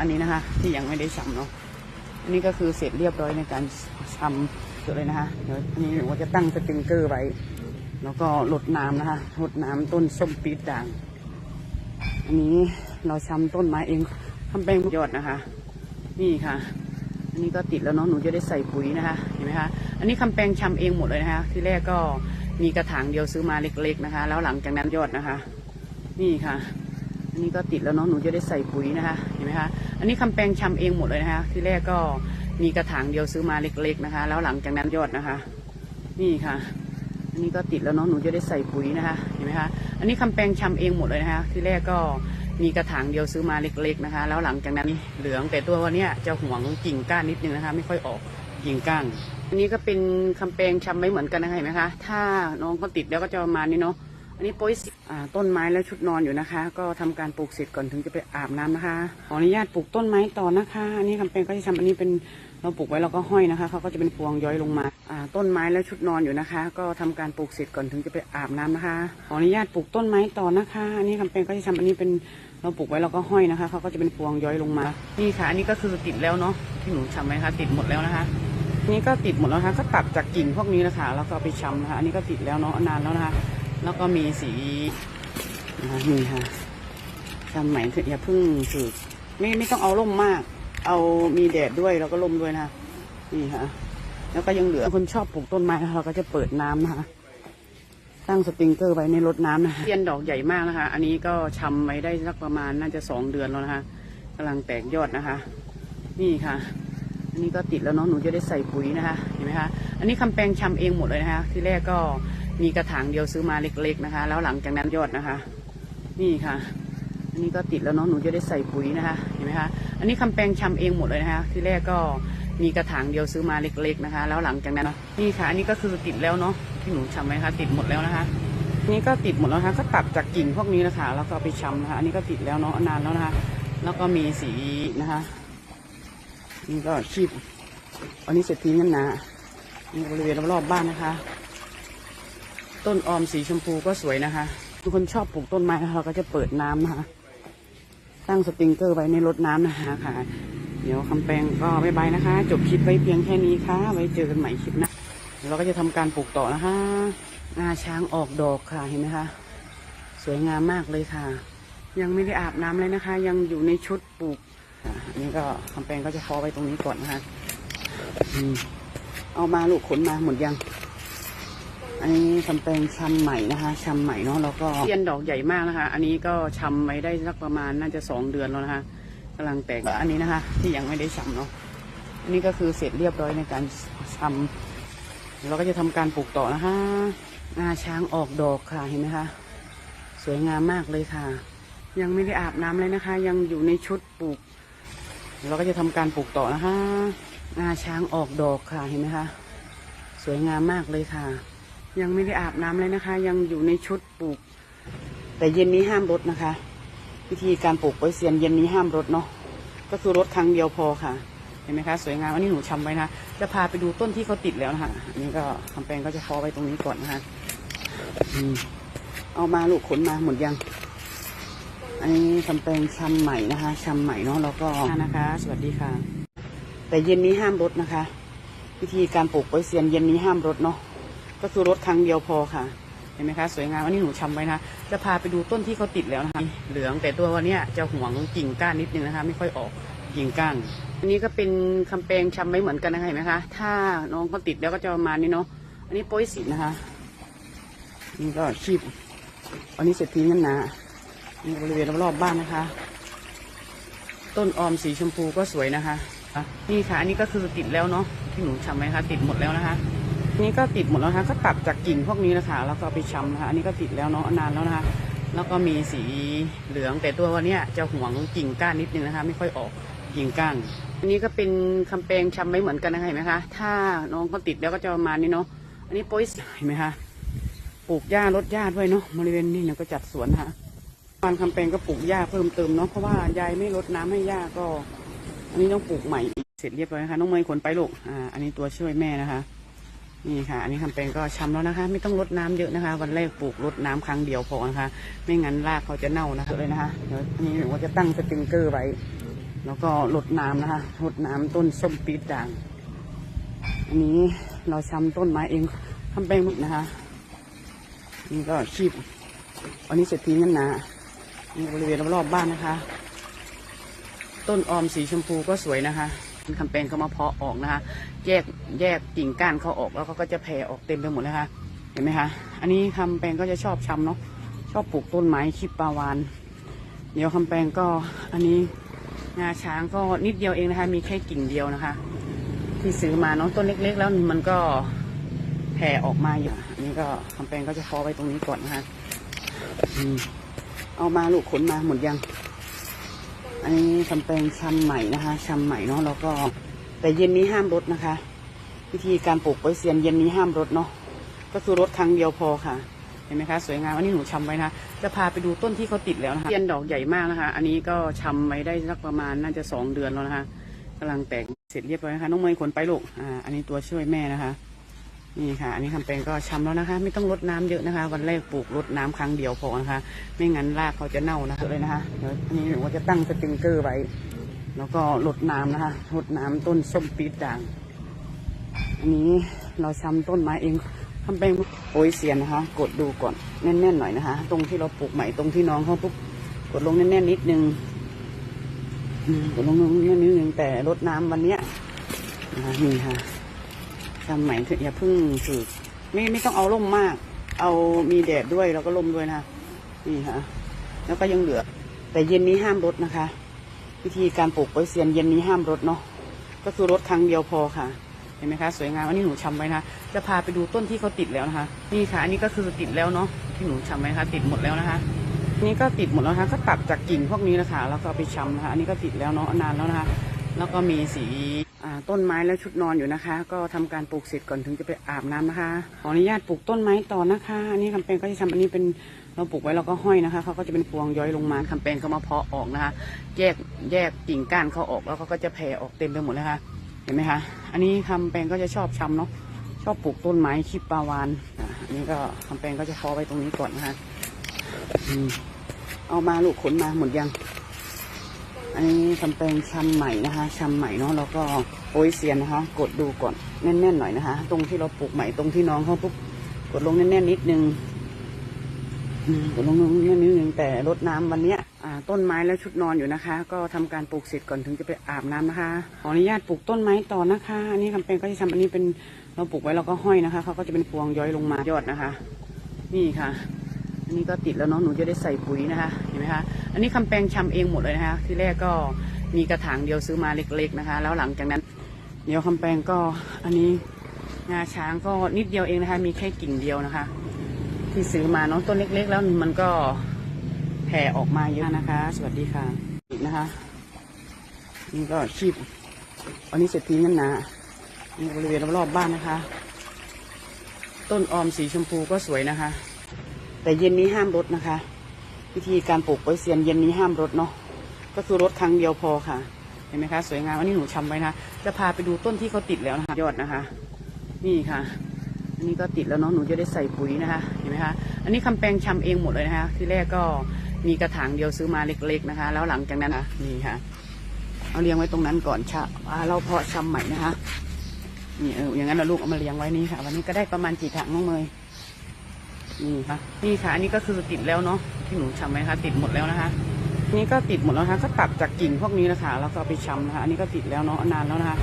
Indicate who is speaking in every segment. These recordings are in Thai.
Speaker 1: อันนี้นะคะ ที่ยังไม่ได้ชำเนาะอันนี้ก็คือเสร็จเรียบร้อยในการชำเสร็จเลยนะคะเดี๋ยวอันนี้หนูจะตั้งสปริงเกอร์ไว้ แล้วก็รดน้ำนะคะรดน้ำต้นส้มปี๊ดด่าง อันนี้เราชำต้นไม้เองทำแปลงยอดนะคะ นี่ค่ะอันนี้ก็ติดแล้วเนาะหนูจะได้ใส่ปุ๋ยนะคะเห็นไหมคะอันนี้คำแปลงชำเองหมดเลยนะคะ ที่แรกก็มีกระถางเดียวซื้อมาเล็ก ๆนะคะ แล้วหลังจากนั้นยอดนะคะ นี่ค่ะ นนี้ก็ติดแล้วเนาะหนูจะได้ใส่ปุ๋ยนะคะเห็นไหมคะอันนี้คำแปลงชำเองหมดเลยนะคะ ที่แรกก็มีกระถางเดียวซื้อมาเล็ก ๆนะคะ แล้วหลังจากนั้นยอดนะคะ นี่ค่ะ อันนี้ก็ติดแล้วเนาะหนูจะได้ใส่ปุ๋ยนะคะเห็นไหมคะอันนี้คำแปลงชำเองหมดเลยนะคะ ที่แรกก็มีกระถางเดียวซื้อมาเล็ก ๆนะคะ แล้วหลังจากนั้นเหลืองแต่ตัววันนี้จะห่วงกิ่งก้านนิดนึงนะคะ ไม่ค่อยออกกิ่งก้านอันนี้ก็เป็นคำแปลงชำไม่เหมือนกันนะคะเห็นไหมคะถ้าน้องเขาติดแล้วก็จะประมาณนี้เนาะ อันนี้โป้ยต้นไม้แล้วชุดนอนอยู่นะคะ ก็ทำการปลูกเสร็จก่อนถึงจะไปอาบน้ำนะคะขออนุญาตปลูกต้นไม้ต่อนะคะอันนี้คำแปลงก็จะทำอันนี้เป็นเราปลูกไว้เราก็ห้อยนะคะเขาก็จะเป็นพวงย้อยลงมาต้นไม้แล้วชุดนอนอยู่นะคะ ก็ทำการปลูกเสร็จก่อนถึงจะไปอาบน้ำนะคะขออนุญาตปลูกต้นไม้ต่อนะคะอันนี้คำแปลงก็จะทำอันนี้เป็นเราปลูกไว้เราก็ห้อยนะคะเขาก็จะเป็นพวงย้อยลงมา นี่ค่ะ อันนี้ก็คือติดแล้วเนาะที่หนูทำไว้นะคะติดหมดแล้วนะคะนนี้ก็ติดหมดแล้วนะคะก็ตัดจากกิ่งพวกนี้นะคะแล้วก็ไปชำนะคะอันนี้ก็ติดแล้วเนาะนานแล้วนะคะ แล้วก็มีสีนะคะนี่ค่ะชำใหม่คืออย่าเพิ่งสืบไม่ไม่ต้องเอาร่มมาก เอามีแดดด้วยแล้วก็ร่มด้วยนะคะนี่ค่ะ แล้วก็ยังเหลือคนชอบปลูกต้นไม้นะคะเราก็จะเปิดน้ำนะคะตั้งสปริงเกอร์ไว้ในรถน้ำนะคะเทียนดอกใหญ่มากนะคะ อันนี้ก็ชำไว้ได้สักประมาณน่าจะสองเดือนแล้วนะคะกำลังแตกยอดนะคะ นี่ค่ะ อันนี้ก็ติดแล้วเนาะหนูจะได้ใส่ปุ๋ยนะคะเห็นไหมคะอันนี้คำแปลงชำเองหมดเลยนะคะ ที่แรกก็ มีกระถางเดียวซื้อมาเล็ก ๆนะคะ แล้วหลังจากนั้นยอดนะคะ นี่ค่ะ อันนี้ก็ติดแล้วเนาะหนูจะได้ใส่ปุ๋ยนะคะเห็นไหมคะอันนี้คำแปลงชำเองหมดเลยนะคะ ที่แรกก็มีกระถางเดียวซื้อมาเล็ก ๆนะคะ แล้วหลังจากนั้นนี่ค่ะ อันนี้ก็คือติดแล้วเนาะที่หนูชำไว้นะคะติดหมดแล้วนะคะนนี้ก็ติดหมดแล้วนะคะก็ตัดจากกิ่งพวกนี้นะคะแล้วก็ไปชำนะคะอันนี้ก็ติดแล้วเนาะนานแล้วนะคะ แล้วก็มีสีนะคะนี่ก็ชีพอันนี้เสร็จทิ้งกันนะนี่บริเวณรอบๆบ้านนะคะ ต้นออมสีชมพูก็สวยนะคะทุกคนชอบปลูกต้นไม้นะคะเราก็จะเปิดน้ำนะคะตั้งสปริงเกอร์ไว้ในรถน้ำนะคะค่ะ เดี๋ยวคำแปลงก็บายบายนะคะ จบคลิปไว้เพียงแค่นี้ค่ะ ไว้เจอกันใหม่คลิปหนะเดี๋ยวเราก็จะทำการปลูกต่อนะคะงาช้างออกดอกค่ะเห็นไหมคะ สวยงามมากเลยค่ะ ยังไม่ได้อาบน้ำเลยนะคะ ยังอยู่ในชุดปลูกอันนี้ก็คำแปลงก็จะพอไว้ตรงนี้ก่อนนะคะอเอามาลูกขนมาหมดยัง อันนี้คำแปลงชำใหม่นะคะชำใหม่เนาะแล้วก็เทียนดอกใหญ่มากนะคะ อันนี้ก็ชำไว้ได้สักประมาณน่าจะสองเดือนแล้วนะคะกำลังแตกอันนี้นะคะ ที่ยังไม่ได้ชำเนาะอันนี้ก็คือเสร็จเรียบร้อยในการชำเดี๋ยวเราก็จะทำการปลูกต่อนะคะงาช้างออกดอกค่ะเห็นไหมคะ สวยงามมากเลยค่ะ ยังไม่ได้อาบน้ำเลยนะคะ ยังอยู่ในชุดปลูกเดี๋ยวเราก็จะทำการปลูกต่อนะคะงาช้างออกดอกค่ะเห็นไหมคะ สวยงามมากเลยค่ะ ยังไม่ได้อาบน้ำเลยนะคะ ยังอยู่ในชุดปลูก แต่เย็นนี้ห้ามรดนะคะ วิธีการปลูกโปยเซียนเย็นนี้ห้ามรดเนาะก็คือรดครั้งเดียวพอค่ะ เห็นไหมคะ สวยงามอันนี้หนูชำไว้นะจะพาไปดูต้นที่เขาติดแล้วนะคะอันนี้ก็คำแปลงก็จะพอไว้ตรงนี้ก่อนนะคะอืมเอามาลูกขนมาหมดยัง อันนี้คำแปลงชำใหม่นะคะชำใหม่เนาะแล้วก็นะคะ สวัสดีค่ะ แต่เย็นนี้ห้ามรดนะคะ วิธีการปลูกโปยเซียนเย็นนี้ห้ามรดเนาะ ก็คือรดครั้งเดียวพอค่ะ เห็นไหมคะ สวยงามอันนี้หนูชำไว้นะจะพาไปดูต้นที่เขาติดแล้วนะคะเหลืองแต่ตัววันนี้จะห่วงกิ่งก้านนิดนึงนะคะ ไม่ค่อยออกกิ่งก้านอันนี้ก็เป็นคำแปลงชำไว้เหมือนกันนะคะเห็นไหมคะ ถ้าน้องเขาติดแล้วก็จะประมาณนี้เนาะอันนี้โป้ยสีนะคะนี่ก็ชีพอันนี้เสร็จทิ้งกันนะนี่บริเวณรอบๆบ้านนะคะ ต้นออมสีชมพูก็สวยนะคะ นี่ค่ะ อันนี้ก็คือติดแล้วเนาะที่หนูชำไว้นะคะติดหมดแล้วนะคะ นนี่ก็ติดหมดแล้วนะคะก็ตัดจากกิ่งพวกนี้นะคะแล้วก็ไปชำนะคะอันนี้ก็ติดแล้วเนาะนานแล้วนะคะ แล้วก็มีสีเหลืองแต่ตัววันนี้จะห่วงกิ่งก้านนิดนึงนะคะ ไม่ค่อยออกกิ่งก้านอันนี้ก็เป็นคำแปลงชำไว้เหมือนกันนะคะเห็นไหมคะถ้าน้องเขาติดแล้วก็จะประมาณนี้เนาะอันนี้โป้ยสีเห็นไหมคะปลูกหญ้าลดหญ้าด้วยเนาะบริเวณนี้เนี่ยก็จัดสวนนะคะปานคำแปลงก็ปลูกหญ้าเพิ่มเติมเนาะเพราะว่ายายไม่ลดน้ำให้หญ้าก็ อันนี้ต้องปลูกใหม่อีกเสร็จเรียบร้อยนะคะน้องเมย์ขนไปลูกอ่าอันนี้ตัวช่วยแม่นะคะ นี่ค่ะ อันนี้คำแปลงก็ช้ำแล้วนะคะ ไม่ต้องลดน้ำเยอะนะคะ วันแรกปลูกลดน้ำครั้งเดียวพอนะคะ ไม่งั้นรากเขาจะเน่านะคะเลยนะคะเดี๋ยวอันนี้หนูก็จะตั้งสปริงเกอร์ไว้ แล้วก็รดน้ำนะคะรดน้ำต้นส้มปี๊ดด่าง อันนี้เราช้ำต้นไม้เองทำแปลงหมดนะคะ นี่ก็ชีพอันนี้เสร็จทีนั่นนะนี่บริเวณรอบๆบ้านนะคะ ต้นออมสีชมพูก็สวยนะคะ คำแปลงก็มาเพาะออกนะคะ แยกแยกกิ่งก้านเขาออกแล้วเขาก็จะแผ่ออกเต็มไปหมดเลยค่ะ เห็นไหมคะ อันนี้คำแปลงก็จะชอบชำเนาะ ชอบปลูกต้นไม้คิดปาวาน เดี๋ยวคำแปลงก็อันนี้งาช้างก็นิดเดียวเองนะคะ มีแค่กิ่งเดียวนะคะ ที่ซื้อมาเนาะต้นเล็ก ๆ แล้วมันก็แผ่ออกมาอยู่อันนี้ก็คำแปลงก็จะพาะไว้ตรงนี้ก่อนนะคะอเอามาลูกขนมาหมดยัง อันนี้คำแปลงชำใหม่นะคะชำใหม่เนาะแล้วก็แต่เย็นนี้ห้ามรดนะคะ วิธีการปลูกไว้เซียนเย็นนี้ห้ามรดเนาะก็คือรดครั้งเดียวพอค่ะ เห็นไหมคะสวยงามอันนี้หนูชำไว้นะจะพาไปดูต้นที่เขาติดแล้วนะคะเทียนดอกใหญ่มากนะคะ อันนี้ก็ชำไว้ได้สักประมาณน่าจะสองเดือนแล้วนะคะกำลังแตกเสร็จเรียบร้อยนะคะน้องเมย์ขนไปลูกอ่าอันนี้ตัวช่วยแม่นะคะ นี่ค่ะ อันนี้คำแปลงก็ชำแล้วนะคะ ไม่ต้องรดน้ำเยอะนะคะ วันแรกปลูกรดน้ำครั้งเดียวพอนะคะ ไม่งั้นรากเขาจะเน่านะคะเลยนะคะเดี๋ยวนี้หนูจะตั้งสปริงเกอร์ไว้ แล้วก็รดน้ำนะคะรดน้ำต้นส้มปี๊ดด่าง อันนี้เราชำต้นไม้เองทำเป็นโอยเสียนนะคะ กดดูก่อนแน่นๆหน่อยนะคะ ตรงที่เราปลูกใหม่ตรงที่น้องเขาปุ๊บกดลงแน่นๆนิดนึงกดลงแน่นๆนิดนึงแต่รดน้ำวันเนี้ยนะคะนี่ค่ะ ทำใหม่เถอะอย่าเพิ่งสืบไม่ไม่ต้องเอาร่มมาก เอามีแดดด้วยแล้วก็ร่มด้วยนะนี่ค่ะแล้วก็ยังเหลือ แต่เย็นนี้ห้ามรดนะคะ วิธีการปลูกไว้เซียนเย็นนี้ห้ามรดเนาะก็คือรดครั้งเดียวพอค่ะเห็นไหมคะสวยงามอันนี้หนูชำไว้นะจะพาไปดูต้นที่เขาติดแล้วนะคะ นี่ค่ะ อันนี้ก็คือติดแล้วเนาะที่หนูชำไว้นะคะ ติดหมดแล้วนะคะ นี่ก็ติดหมดแล้วนะคะ ก็ตัดจากกิ่งพวกนี้นะคะ แล้วก็ไปชำนะคะ อันนี้ก็ติดแล้วเนาะนานแล้วนะคะ แล้วก็มีสี ต้นไม้และชุดนอนอยู่นะคะ ก็ทำการปลูกเสร็จก่อนถึงจะไปอาบน้ำนะคะ ขออนุญาตปลูกต้นไม้ต่อนะคะอันนี้คำแปลงก็จะทำอันนี้เป็นเราปลูกไว้เราก็ห้อยนะคะเขาก็จะเป็นพวงย้อยลงมาคำแปลงก็มาเพาะออกนะคะ แยกแยกกิ่งก้านเขาออกแล้วเขาก็จะแผ่ออกเต็มไปหมดเลยค่ะเห็นไหมคะอันนี้คำแปลงก็จะชอบชำเนาะชอบปลูกต้นไม้คิดปลาวานอ,อันนี้ก็คำแปลงก็จะเพาะไว้ตรงนี้ก่อนนะคะอเอามาลูกขนมาหมดยัง อันนี้คำแปลงชำใหม่นะคะชำใหม่เนาะแล้วก็โอยเซียนนะคะ กดดูก่อนแน่นๆหน่อยนะคะ ตรงที่เราปลูกใหม่ตรงที่น้องเขาปุ๊บกดลงแน่นๆนิดนึงกดลงแน่นๆนิดนึงแต่รดน้ำวันเนี้ยต้นไม้และชุดนอนอยู่นะคะ ก็ทำการปลูกเสร็จก่อนถึงจะไปอาบน้ำนะคะขออนุญาตปลูกต้นไม้ต่อนะคะอันนี้คำแปลงก็จะทำอันนี้เป็นเราปลูกไว้เราก็ห้อยนะคะเขาก็จะเป็นพวงย้อยลงมายอดนะคะ นี่ค่ะ อันนี้ก็ติดแล้วเนาะหนูจะได้ใส่ปุ๋ยนะคะเห็นไหมคะอันนี้คำแปลงชำเองหมดเลยนะคะที่แรกก็มีกระถางเดียวซื้อมาเล็ก ๆนะคะ แล้วหลังจากนั้น เดี๋ยวคำแปลงก็อันนี้งาช้างก็นิดเดียวเองนะคะ มีแค่กิ่งเดียวนะคะ ที่ซื้อมาเนาะต้นเล็ก ๆ แล้วมันก็แผ่ออกมาเยอะนะคะ สวัสดีค่ะอีกนะคะ นี่ก็ชีพอันนี้เสร็จทีนั่นนะนี่บริเวณรอบๆบ้านนะคะ ต้นออมสีชมพูก็สวยนะคะ แต่เย็นนี้ห้ามรดนะคะ วิธีการปลูกไว้เซียนเย็นนี้ห้ามรดเนาะก็คือรดครั้งเดียวพอค่ะ เห็นไหมคะ สวยงามอันนี้หนูชำไว้นะ จะพาไปดูต้นที่เขาติดแล้วนะคะยอดนะคะ นี่ค่ะ อันนี้ก็ติดแล้วเนาะหนูจะได้ใส่ปุ๋ยนะคะ เห็นไหมคะ อันนี้คำแปลงชำเองหมดเลยนะคะ ที่แรกก็มีกระถางเดียวซื้อมาเล็ก ๆนะคะ แล้วหลังจากนั้นนะนี่ค่ะ เอาเลี้ยงไว้ตรงนั้นก่อนชะอ่าเราเพาะชำใหม่นะคะนี่เอออย่างนั้นเราลูกเอามาเลี้ยงไว้นี่ค่ะ วันนี้ก็ได้ประมาณกี่ถังน้องเมย นี่ค่ะ นี่ค่ะ อันนี้ก็คือติดแล้วเนาะที่หนูชำไว้นะคะ ติดหมดแล้วนะคะ นี่ก็ติดหมดแล้วนะคะ ก็ตัดจากกิ่งพวกนี้นะคะแล้วก็ไปชำนะคะ อันนี้ก็ติดแล้วเนาะนานแล้วนะคะ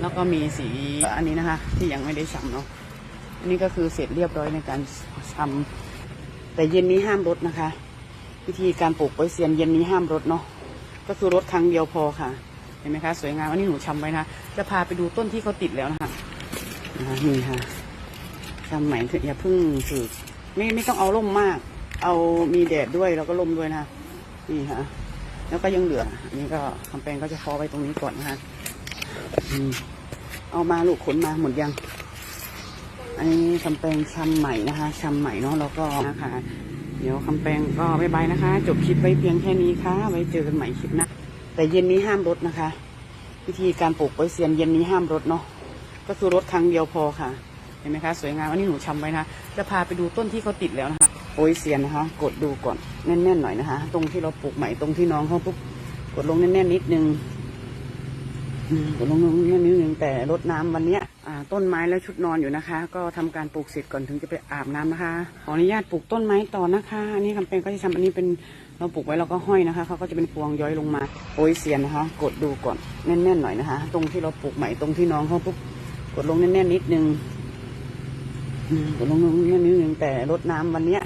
Speaker 1: แล้วก็มีสีอันนี้นะคะ ที่ยังไม่ได้ชำเนาะอันนี้ก็คือเสร็จเรียบร้อยในการชำแต่เย็นนี้ห้ามรดนะคะ วิธีการปลูกไว้เซียนเย็นนี้ห้ามรดเนาะก็คือรดครั้งเดียวพอค่ะเห็นไหมคะสวยงามอันนี้หนูชำไว้นะจะพาไปดูต้นที่เขาติดแล้วนะคะนะคะนี่ค่ะทำใหม่เถอะอย่าเพิ่งสืบ ไม่ไม่ต้องเอาร่มมาก เอามีแดดด้วยแล้วก็ร่มด้วยนะนี่ค่ะ แล้วก็ยังเหลืออันนี้ก็คำแปลงก็จะพอไว้ตรงนี้ก่อนนะคะเอามาลูกขนมาหมดยังอันนี้คำแปลงชำใหม่นะคะชำใหม่เนาะแล้วก็นะคะ เดี๋ยวคำแปลงก็บายบายนะคะ จบคลิปไว้เพียงแค่นี้ค่ะ ไว้เจอกันใหม่คลิปหนะแต่เย็นนี้ห้ามรดนะคะ วิธีการปลูกไว้เซียนเย็นนี้ห้ามรดเนาะก็คือรดครั้งเดียวพอค่ะ เห็นไหมคะสวยงามอันนี้หนูชำไว้นะจะพาไปดูต้นที่เขาติดแล้วนะคะโอยเซียนนะคะกดดูก่อนแน่นๆหน่อยนะคะ ตรงที่เราปลูกใหม่ตรงที่น้องเขาปุ๊บกดลงแน่นๆนิดนึงกดลงแน่นนิดนึงแต่รดน้ำวันเนี้ยต้นไม้แล้วชุดนอนอยู่นะคะ ก็ทำการปลูกเสร็จก่อนถึงจะไปอาบน้ำนะคะขออนุญาตปลูกต้นไม้ต่อนะคะอันนี้คำเป็นก็จะทำอันนี้เป็นเราปลูกไว้เราก็ห้อยนะคะเขาก็จะเป็นพวงย้อยลงมาโอยเสียนนะคะ กดดูก่อนแน่นๆหน่อยนะคะ ตรงที่เราปลูกใหม่ตรงที่น้องเขาปุ๊บกดลงแน่นๆนิดนึง อืมกดลงนิดนึงแต่รดน้ำวันเนี้ย